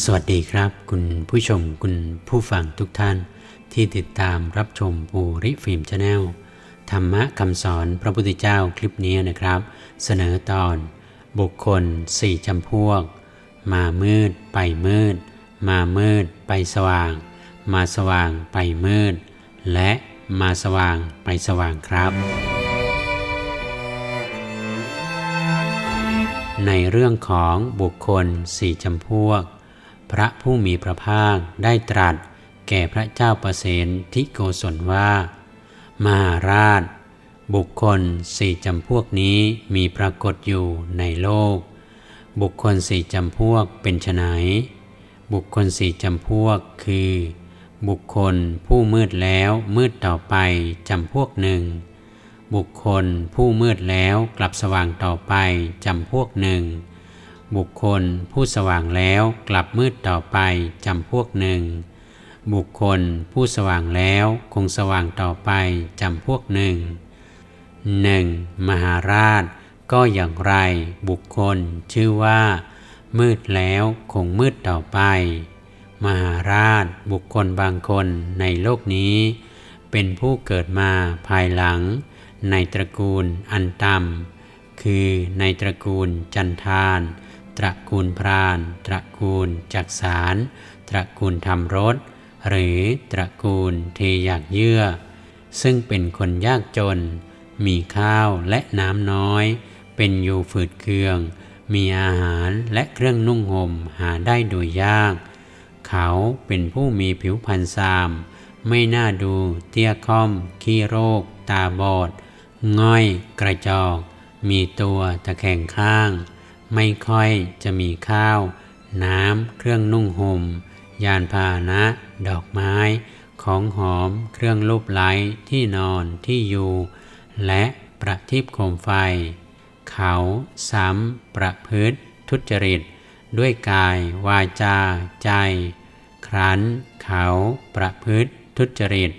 สวัสดีครับ คุณผู้ชมคุณผู้ฟังทุกท่าน ที่ติดตามรับชมปูริฟิล์มชาแนลธรรมะคำสอนพระพุทธเจ้าคลิปนี้นะครับ เสนอตอน บุคคลสี่จำพวก มามืด ไปมืด มามืด ไปสว่าง มาสว่างไปมืด และมาสว่างไปสว่างครับ ในเรื่องของบุคคลสี่จำพวก พระผู้มีพระภาคได้ตรัส แก่พระเจ้าประเสนทิโกศลว่า มหาราช บุคคลสี่จำพวกนี้มีปรากฏอยู่ในโลก บุคคลสี่จำพวกเป็นไฉนบุคคลสี่จำพวกคือ บุคคลผู้มืดแล้วมืดต่อไปจำพวกหนึ่ง บุคคลผู้มืดแล้วกลับสว่างต่อไปจำพวกหนึ่ง บุคคลผู้สว่างแล้วกลับมืดต่อไปจำพวกหนึ่ง บุคคลผู้สว่างแล้วคงสว่างต่อไปจำพวกหนึ่งหนึ่งมหาราช ก็อย่างไรบุคคลชื่อว่า มืดแล้วคงมืดต่อไป มหาราชบุคคลบางคนในโลกนี้ เป็นผู้เกิดมาภายหลัง ในตระกูลอันต่ำคือในตระกูลจันทาน ตระกูลพราน ตระกูลจักสารตระกูลทำรถ หรือตระกูลเทอยากเยื่อ ซึ่งเป็นคนยากจน มีข้าวและน้ำน้อย เป็นอยู่ฝืดเคือง มีอาหารและเครื่องนุ่งห่มหาได้โดยยาก เขาเป็นผู้มีผิวพรรณซาม ไม่น่าดูเตี้ยค่อม ขี้โรค ตาบอด ง่อย กระจอก มีตัวตะแคงข้าง ไม่ค่อยจะมีข้าว น้ำ เครื่องนุ่งห่ม ยานพาหนะ ดอกไม้ ของหอม เครื่องลูบไล้ที่นอนที่อยู่ และประทีปโคมไฟ เขาซ้ำประพฤติทุจริต ด้วยกายวาจาใจ ครั้นเขาประพฤติทุจริต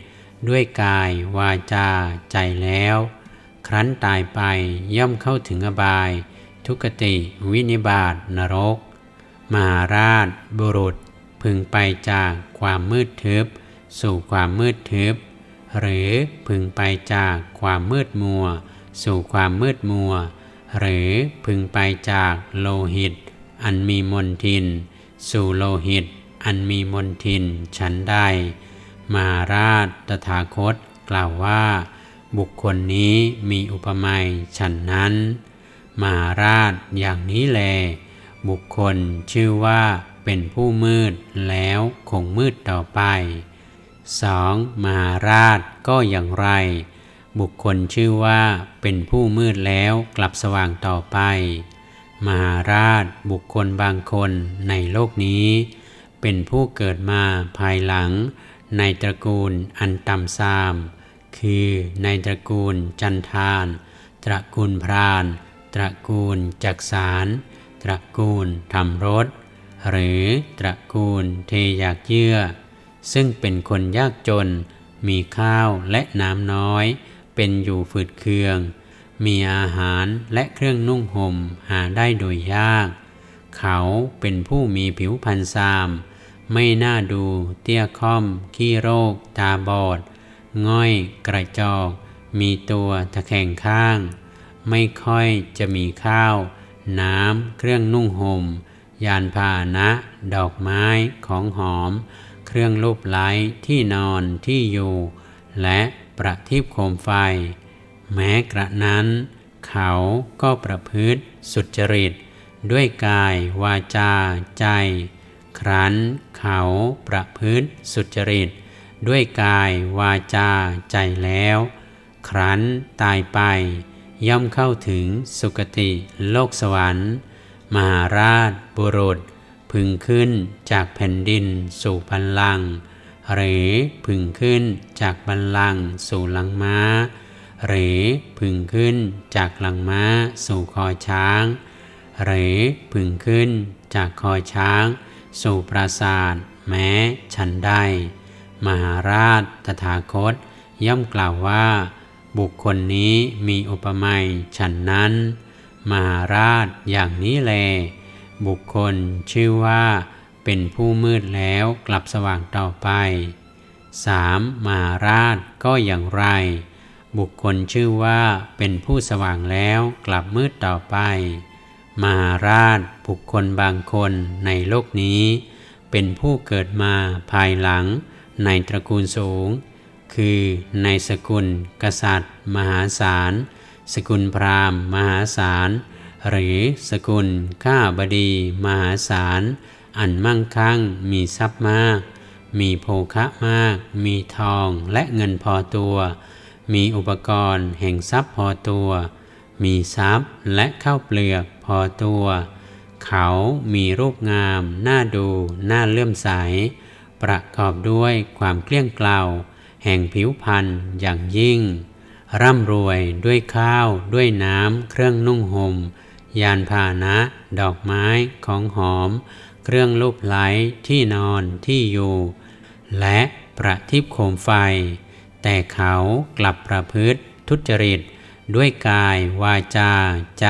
ด้วยกายวาจาใจแล้ว ครั้นตายไปย่อมเข้าถึงอบาย ทุกติ วินิบาตนรก มหาราช บุรุษ พึงไปจากความมืดทึบ สู่ความมืดทึบ หรือพึงไปจากความมืดมัว สู่ความมืดมัว หรือพึงไปจากโลหิต อันมีมนทิน สู่โลหิต อันมีมนทินฉันไดมหาราชตถาคตกล่าวว่า บุคคลนี้มีอุปมาฉันนั้น มหาราชอย่างนี้แล บุคคลชื่อว่าเป็นผู้มืดแล้วคงมืดต่อไป 2. มหาราชก็อย่างไร บุคคลชื่อว่าเป็นผู้มืดแล้วกลับสว่างต่อไปมหาราชบุคคลบางคนในโลกนี้ เป็นผู้เกิดมาภายหลัง ในตระกูลอันต่ำซาม คือในตระกูลจันทาน ตระกูลพราน ตระกูลจักสารตระกูลทำรถหรือตระกูลเทยากเยื่อ ซึ่งเป็นคนยากจน มีข้าวและน้ำน้อย เป็นอยู่ฝืดเคือง มีอาหารและเครื่องนุ่งห่มหาได้โดยยาก เขาเป็นผู้มีผิวพรรณซาม ไม่น่าดู เตี้ยค่อม ขี้โรค ตาบอด ง่อย กระจอก มีตัวตะแคงข้าง ไม่ค่อยจะมีข้าว น้ำ เครื่องนุ่งห่ม ยานพาหนะ ดอกไม้ ของหอม เครื่องลูบไล้ที่นอนที่อยู่ และประทีปโคมไฟ แม้กระนั้น เขาก็ประพฤติสุจริต ด้วยกายวาจาใจ ครั้นเขาประพฤติสุจริต ด้วยกายวาจาใจแล้ว ครั้นตายไป ย่อมเข้าถึงสุคติ โลกสวรรค์ มหาราช บุรุษ พึงขึ้นจากแผ่นดินสู่บันลังก์หรือพึงขึ้นจากบันลังก์สู่หลังม้า หรือพึงขึ้นจากหลังม้าสู่คอช้าง หรือพึงขึ้นจากคอช้าง สู่ปราสาทแม้ฉันได้ มหาราชตถาคตย่อมกล่าวว่า บุคคลนี้มีอุปมาฉันนั้น มหาราชอย่างนี้แล บุคคลชื่อว่าเป็นผู้มืดแล้วกลับสว่างต่อไป 3. มหาราชก็อย่างไร บุคคลชื่อว่าเป็นผู้สว่างแล้วกลับมืดต่อไป มหาราชบุคคลบางคนในโลกนี้ เป็นผู้เกิดมาภายหลังในตระกูลสูง คือในสกุล กษัตริย์ มหาศาล สกุลพราหมณ์ มหาศาล หรือสกุล ข้าบดี มหาศาล อันมั่งคั่ง มีทรัพย์มาก มีโภคะมาก มีทองและเงินพอตัว มีอุปกรณ์แห่งทรัพย์พอตัว มีทรัพย์และข้าวเปลือกพอตัว เขามีรูปงาม น่าดู น่าเลื่อมใส ประกอบด้วยความเกลี้ยงเกลา แห่งผิวพรรณอย่างยิ่ง ร่ำรวยด้วยข้าว ด้วยน้ำ เครื่องนุ่งหม่มยานพาหนะ ดอกไม้ของหอม เครื่องลูบไล้ที่นอนที่อยู่ และประทิบโคมไฟ แต่เขากลับประพฤติทุจริต ด้วยกายวาจาใจ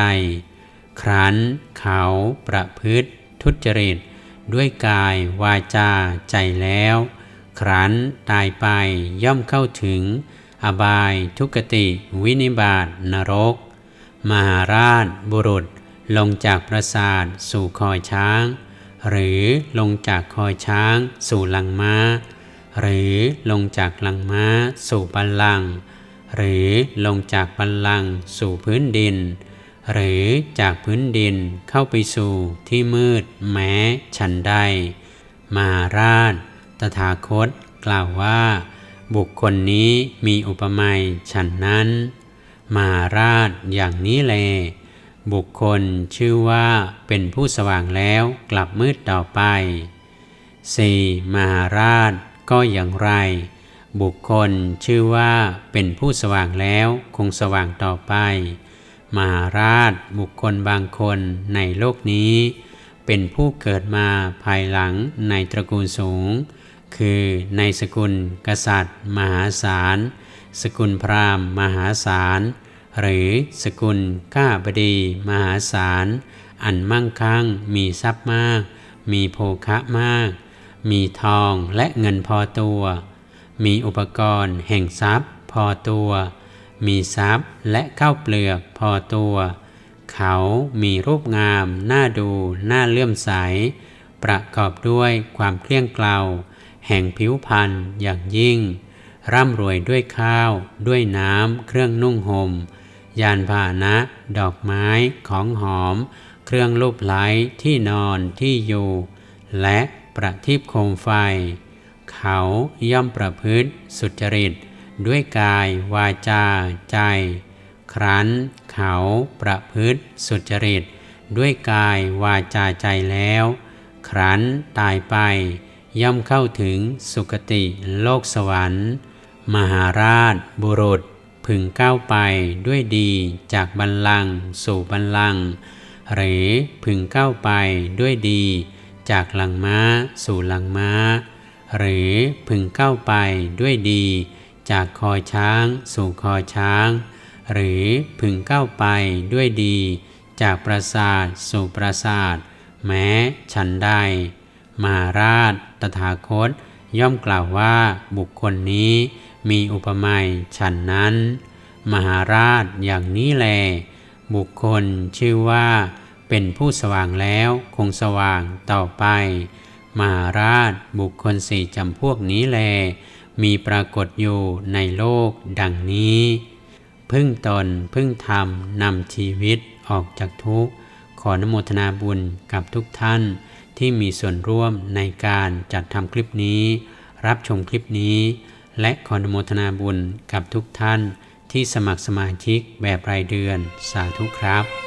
ครั้นเขาประพฤติทุจริต ด้วยกายวาจาใจแล้ว ครั้นตายไปย่อมเข้าถึง อบายทุกติ วินิบาตนรก มหาราชบุรุษ ลงจากปราสาทสู่คอยช้าง หรือลงจากคอยช้าง สู่ลังม้า หรือลงจากลังม้า สู่บัลลังก์หรือลงจากบัลลังก์สู่พื้นดิน หรือจากพื้นดินเข้าไปสู่ที่มืดแม้ฉันใดมหาราช ตถาคตกล่าวว่า บุคคลนี้มีอุปมาฉันนั้นมหาราชอย่างนี้แล บุคคลชื่อว่าเป็นผู้สว่างแล้วกลับมืดต่อไป 4. มหาราชก็อย่างไร บุคคลชื่อว่าเป็นผู้สว่างแล้วคงสว่างต่อไปมหาราชบุคคลบางคนในโลกนี้ เป็นผู้เกิดมาภายหลังในตระกูลสูง คือในสกุลกษัตริย์ มหาศาล สกุลพราหมณ์ มหาศาล หรือสกุลก้าบดี มหาศาล อันมั่งคั่ง มีทรัพย์มาก มีโภคะมาก มีทองและเงินพอตัว มีอุปกรณ์แห่งทรัพย์พอตัว มีทรัพย์และข้าวเปลือกพอตัว เขามีรูปงาม น่าดู น่าเลื่อมใส ประกอบด้วยความเคลี้ยงเกลา แห่งผิวพรรณอย่างยิ่ง ร่ำรวยด้วยข้าว ด้วยน้ำ เครื่องนุ่งหม่ม ยานพาหนะ ดอกไม้ ของหอม เครื่องลูบไล้ที่นอนที่อยู่ และประทีปโคมไฟ เขาย่อมประพฤติสุจริต ด้วยกายวาจาใจ ครั้นเขาประพฤติสุจริต ด้วยกายวาจาใจแล้ว ครั้นตายไป ย่อมเข้าถึงสุคติโลกสวรรค์ มหาราช บุรุษ พึงก้าวไปด้วยดีจากบัลลังก์สู่บัลลังก์หรือพึงก้าวไปด้วยดี จากหลังม้าสู่หลังม้า หรือพึงก้าวไปด้วยดี จากคอช้างสู่คอช้าง หรือพึงก้าวไปด้วยดี จากปราสาทสู่ปราสาท แม้ฉันใด มหาราช ตถาคต ย่อมกล่าวว่าบุคคลนี้มีอุปมาฉันนั้น มหาราชอย่างนี้แล บุคคลชื่อว่า เป็นผู้สว่างแล้วคงสว่างต่อไป มหาราชบุคคลสี่จำพวกนี้แล มีปรากฏอยู่ในโลกดังนี้ พึ่งตนพึ่งธรรมนำชีวิตออกจากทุกข์ขอนโมทนาบุญกับทุกท่าน ที่มีส่วนร่วมในการจัดทำคลิปนี้ รับชมคลิปนี้ และขออนุโมทนาบุญกับทุกท่านที่สมัครสมาชิกแบบรายเดือนสาธุครับ